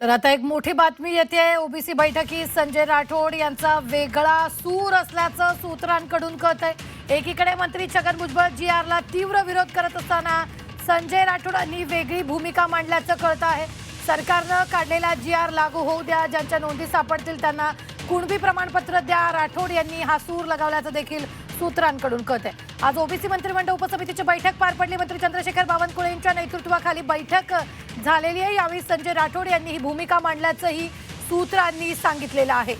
तर आता एक मोठी बातमी येते. ओबीसी बैठकीत संजय राठोड यांचा वेगळा सूर असल्याचं सूत्रांकडून कळत आहे एकीकडे मंत्री छगन भुजबळ जी आरला तीव्र विरोध करत असताना संजय राठोडांनी वेगळी भूमिका मांडल्याचं कळतं आहे. सरकारनं काढलेला जी आर लागू होऊ द्या ज्यांच्या नोंदी सापडतील त्यांना कुणबी प्रमाणपत्र द्या. राठोड यांनी हा सूर लगावल्याचं देखील सूत्रांकडून कळत आहे आज ओबीसी मंत्रिमंडळ उपसमितीची बैठक पार पडली. मंत्री चंद्रशेखर बावनकुळे यांच्या नेतृत्वाखाली बैठक झालेली आहे. यावेळी संजय राठोड यांनी ही भूमिका मांडल्याचंही सूत्रांनी सांगितलेलं आहे.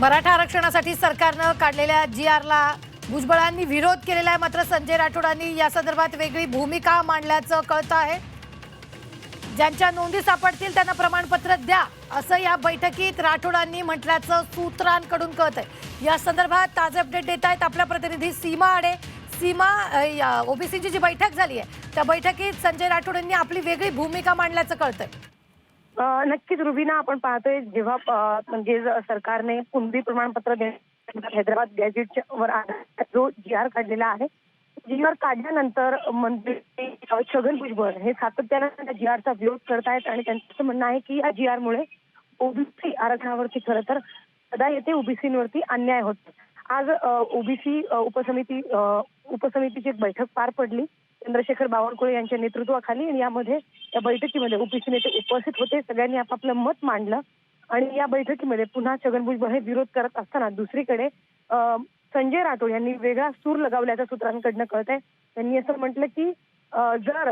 मराठा आरक्षणासाठी सरकारनं काढलेल्या जी आरला भुजबळांनी विरोध केलेला आहे. मात्र संजय राठोडांनी या संदर्भात वेगळी भूमिका मांडल्याचं कळतं आहे. ज्यांच्या नोंदी सापडतील त्यांना प्रमाणपत्र द्या असं या बैठकीत राठोडांनी म्हटल्याचं सूत्रांकडून कळत आहे या संदर्भात ताजे अपडेट देत आहेत आपल्या प्रतिनिधी सीमा आडे. सीमा ओबीसीची जी बैठक झाली आहे त्या बैठकीत संजय राठोड यांनी आपली वेगळी भूमिका मांडल्याचं कळतंय. नक्कीच रुबीना आपण पाहतोय जेव्हा म्हणजे सरकारने कुणबी प्रमाणपत्र हैदराबाद गॅजेटच्या वर जो जी आर काढलेला आहे जी आर काढल्यानंतर म्हणजे मंत्री छगन भुजबळ हे सातत्यानं त्या जी आरचा विरोध करतायत आणि त्यांचं म्हणणं आहे की या जी आर मुळे ओबीसी आरक्षणावरती खरं तर सदा येते ओबीसीवरती अन्याय होतो आज ओबीसी उपसमिती उपसमितीची एक बैठक पार पडली. चंद्रशेखर बावनकुळे यांच्या नेतृत्वाखाली आणि यामध्ये या बैठकीमध्ये ओबीसी नेते उपस्थित होते. सगळ्यांनी आपापलं मत मांडलं आणि या बैठकीमध्ये पुन्हा छगन भुजबळ हे विरोध करत असताना दुसरीकडे संजय राठोड यांनी वेगळा सूर लगावल्याचं सूत्रांकडनं कळत आहे त्यांनी असं म्हटलं की जर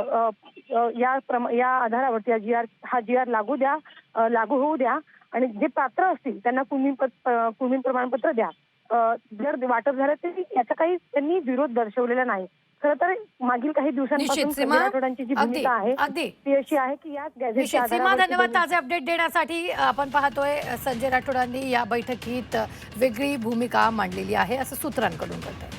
या प्रमा या आधारावरती या जी आर हा जी आर लागू द्या लागू होऊ द्या आणि जे पात्र असतील त्यांना कुणबी पत- कुणबी प्रमाणपत्र द्या. जर वाटप झालं तरी याचा काही त्यांनी विरोध दर्शवलेला नाही. खरं तर मागील काही दिवसांपासून संजय राठोडांची जी भूमिका आहे ती अशी आहे की या सीमा धन्यवाद. ताजे अपडेट देण्यासाठी आपण पाहतोय संजय राठोडांनी या बैठकीत वेगळी भूमिका मांडलेली आहे असं सूत्रांकडून कळतंय.